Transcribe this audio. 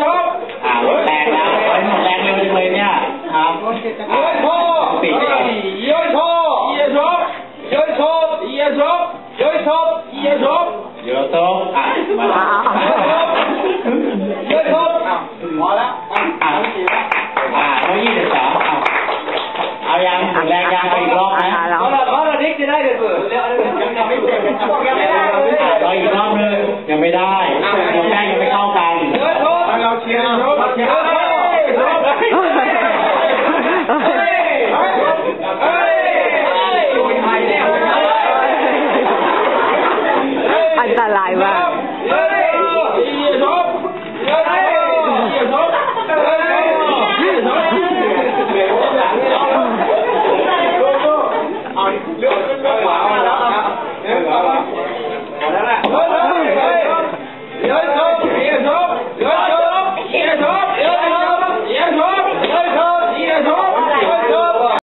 จบอ่าแรงแล้วแรงเร็วจังเลยเนี่ยครับโอ้ยพ่อปีกโยยโชเยชบโยยโชเยชบโยยโชเยชบเดี๋ยวโต๊ะอะมาว้วโยยโชอ้าวถึงหมอแล้วอะอะอ่าเขายี่สิบสองเอาเอายังหมดแรงยังเอาอีกรอบไหมอ่าอ่าแล้วเพราะเพราะเราดิกจะได้เลยเปิดยังยังไม่เสร็จยังไม่ได้เลยรออีกรอบนึงยังไม่ได้ ẹ̀wà wà ẹ̀wà wà.